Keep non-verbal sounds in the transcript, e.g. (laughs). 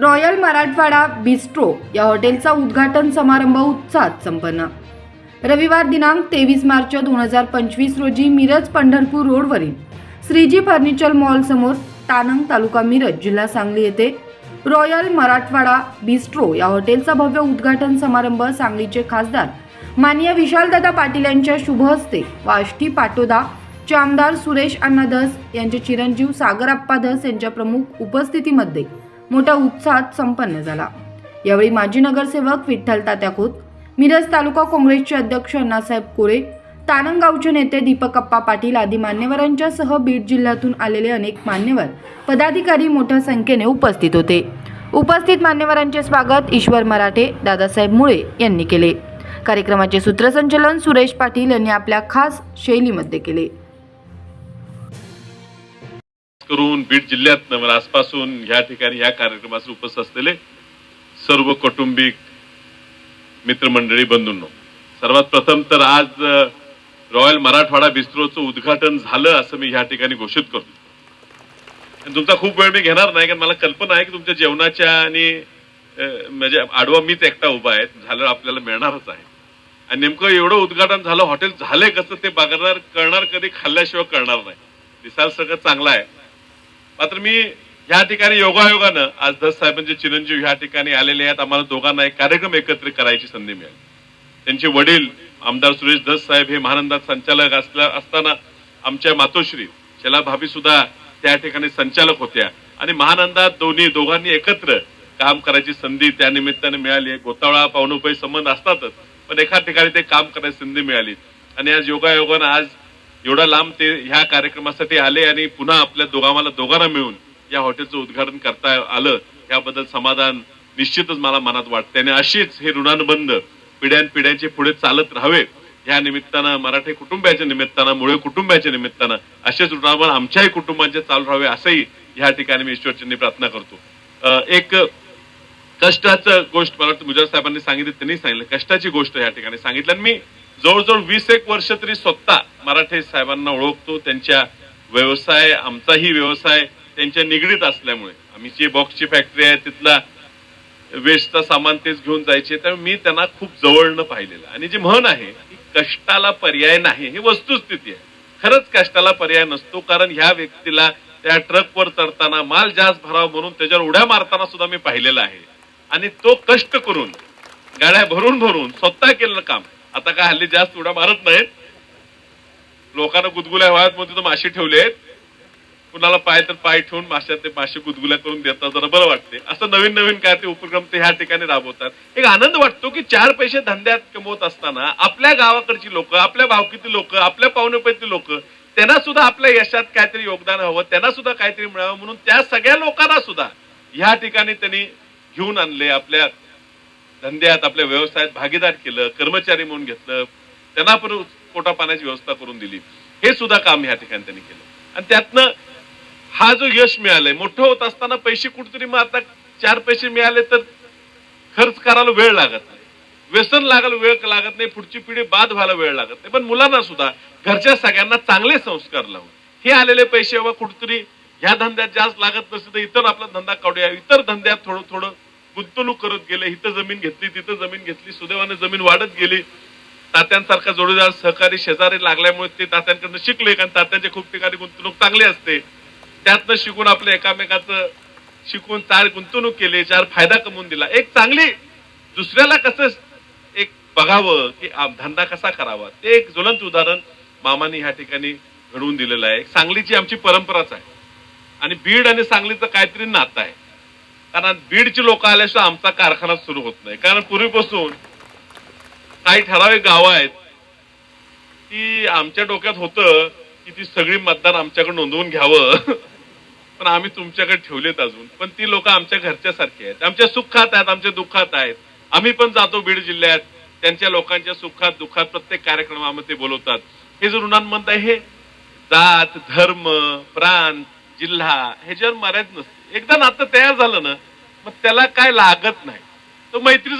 Royal Marathwada bistro या हॉटेलचा उद्घाटन समारंभ उत्साहात संपन्न. रविवार दिनांक तेवीस मार्च दोन हजार पंचवीस रोजी मिरज पंढरपूर रोडवरील श्रीजी फर्निचर मॉल समोर तानंग तालुका मिरज जिल्हा सांगली येथे रॉयल मराठवाडा बिस्ट्रो या हॉटेलचा भव्य उद्घाटन समारंभ सांगलीचे खासदार मान्य विशालदादा पाटील यांच्या शुभ हस्ते वाष्टी पाटोदा चे आमदार सुरेश अण्णा धस यांचे चिरंजीव सागरप्पा धस यांच्या प्रमुख उपस्थितीमध्ये मोठ्या उत्साहात संपन्न झाला. यावेळी माजी नगरसेवक विठ्ठल तात्या खोत मिरज तालुका काँग्रेसचे अध्यक्ष अण्णासाहेब कोरे तारणगावचे नेते दीपकप्पा पाटील आदी मान्यवरांच्यासह बीड जिल्ह्यातून आलेले अनेक मान्यवर पदाधिकारी मोठ्या संख्येने उपस्थित होते. उपस्थित मान्यवरांचे स्वागत ईश्वर मराठे दादासाहेब मुळे यांनी केले. कार्यक्रमाचे सूत्रसंचलन सुरेश पाटील यांनी आपल्या खास शैलीमध्ये केले. करून बीड जिल्ह्यात मला आजपासून ह्या ठिकाणी या कार्यक्रमास उपस्थित असलेले सर्व कौटुंबिक मित्रमंडळी बंधूंनो. सर्वात प्रथम तर आज रॉयल मराठवाडा बिस्त्रोचं उद्घाटन झालं असं मी ह्या ठिकाणी घोषित करतो. तुमचा खूप वेळ मी घेणार नाही कारण मला कल्पना आहे की तुमच्या जेवणाच्या आणि म्हणजे आडवा मीच एकटा उभा आहे झालं आपल्याला मिळणारच आहे. आणि नेमकं एवढं उद्घाटन झालं हॉटेल झालंय कसं ते बघणार करणार कधी खाल्ल्याशिवाय करणार नाही. दिसायला सगळं चांगलं आहे. मात्र मी या ठिकाणी योगायोगानं आज दस साहेबांचे चिरंजीव ह्या ठिकाणी आलेले आहेत. आम्हाला दोघांना एक कार्यक्रम एकत्र करायची संधी मिळाली. त्यांचे वडील आमदार सुरेश धस साहेब हे महानंदात संचालक असल्या असताना आमच्या मातोश्री शला भाभी सुद्धा त्या ठिकाणी संचालक होत्या. आणि महानंदात दोन्ही दोघांनी एकत्र काम करायची संधी त्या निमित्ताने मिळाली. आहे गोतावळा पावणुपै संबंध असतातच पण एका ठिकाणी ते काम करायची संधी मिळाली. आणि आज योगायोगानं आज एवढा लांब ते ह्या कार्यक्रमासाठी आले आणि पुन्हा आपल्या दोघांना दोघांना मिळून या हॉटेलचं उद्घाटन करता आलं याबद्दल समाधान निश्चितच मला मनात वाटते आणि अशीच हे ऋणानुबंध पिढ्यानपिढ्यांचे पुढे चालत राहावे या निमित्तानं मराठी कुटुंबाच्या निमित्तानं मुळे कुटुंबाच्या निमित्तानं असेच ऋणानुबंध आमच्याही कुटुंबांचे चालू राहावे असंही या ठिकाणी मी ईश्वरचंदी प्रार्थना करतो. अं, एक कष्टाचं गोष्ट मला वाटतं मुजर साहेबांनी सांगितलं त्यांनी सांगितलं कष्टाची गोष्ट या ठिकाणी सांगितलं. आणि मी जवळजवळ वीस एक वर्ष तरी स्वतः मराठे साहेबांना ओळखतो. त्यांच्या व्यवसाय आमचाही व्यवसाय त्यांच्या निगडीत असल्यामुळे. आम्ही जी बॉक्सची फॅक्टरी आहे तिथला वेस्टचा सामान तेच घेऊन जायचे. त्यामुळे मी त्यांना खूप जवळनं पाहिलेलं. आणि जी म्हण आहे की कष्टाला पर्याय नाही ही वस्तुस्थिती आहे. खरंच कष्टाला पर्याय नसतो कारण ह्या व्यक्तीला त्या ट्रकवर चढताना माल जास्त भरावा म्हणून त्याच्यावर उड्या मारताना सुद्धा मी पाहिलेला आहे. आणि तो कष्ट करून गाड्या भरून भरून स्वतः केलेलं काम आता काय हल्ली जास्त उड्या मारत नाहीत. लोकांना गुदगुल्या व्हाव्यात म्हणून तिथं मासे ठेवले आहेत. कुणाला पाय तर पाय ठेवून माश्या ते मासे गुदगुल्या करून देतात जरा बरं वाटते असं नवीन नवीन काय ते उपक्रम ते ह्या ठिकाणी राबवतात. एक आनंद वाटतो की चार पैसे धंद्यात कमवत असताना आपल्या गावाकडची लोक आपल्या भावकीतील लोक आपल्या पाहुणेपैकी लोक त्यांना सुद्धा आपल्या यशात काहीतरी योगदान हवं त्यांना सुद्धा काहीतरी मिळावं म्हणून त्या सगळ्या लोकांना सुद्धा ह्या ठिकाणी त्यांनी घेऊन आणले आपल्या धंद्यात आपल्या व्यवसायात भागीदार केलं कर्मचारी म्हणून घेतलं त्यांना पण पोटा पाण्याची व्यवस्था करून दिली. हे सुद्धा काम ह्या ठिकाणी त्यांनी केलं. आणि त्यातनं हा जो यश मिळालंय मोठं होत असताना पैसे कुठेतरी मग आता चार पैसे मिळाले तर खर्च करायला वेळ लागत नाही. व्यसन लागायला वेळ लागत नाही पुढची पिढी बाद व्हायला वेळ लागत नाही. पण मुलांना सुद्धा घरच्या सगळ्यांना चांगले संस्कार लावून हे आलेले पैसे बाबा कुठेतरी ह्या धंद्यात जास्त लागत नसेल तर इतर आपला धंदा काढूया इतर धंद्यात थोडं थोडं गुंतवणूक करत गेले इथं जमीन घेतली तिथं जमीन घेतली सुदैवाने जमीन वाढत गेली. तात्यांसारखा जोडीदार सहकारी शेजारी लागल्यामुळे ते तात्यांकडनं शिकले कारण तात्यांच्या खूप ठिकाणी गुंतवणूक चांगली असते. त्यातनं शिकून आपल्या एकामेकाचं शिकून चार गुंतवणूक केली चार फायदा कमवून दिला. एक चांगली दुसऱ्याला कसं एक बघावं की धंदा कसा करावा? ते एक ज्वलंत उदाहरण मामाने ह्या ठिकाणी घडवून दिलेलं आहे. सांगलीची आमची परंपराच आहे. आणि बीड आणि सांगलीचं काहीतरी नातं आहे. कारण बीडची लोक आल्याशिवाय आमचा कारखाना सुरू होत नाही. कारण पूर्वीपासून काही ठराविक गावं आहेत की आमच्या डोक्यात होतं की ती सगळी मतदान आमच्याकडे नोंदवून घ्यावं. (laughs) पण आम्ही तुमच्याकडे ठेवलेत अजून. पण ती लोक आमच्या घरच्या सारखी आहेत. आमच्या सुखात आहेत आमच्या दुःखात आहेत. आम्ही पण जातो बीड जिल्ह्यात. त्यांच्या लोकांच्या सुखात दुःखात प्रत्येक कार्यक्रमामध्ये बोलवतात. हे जर ऋणांमंत आहे हे जात धर्म प्रांत जिल्हा ह्याच्यावर मर्यादित नसते एकदा नातं तयार झालं ना मग त्याला काय लागत नाही. तो मैत्रीचं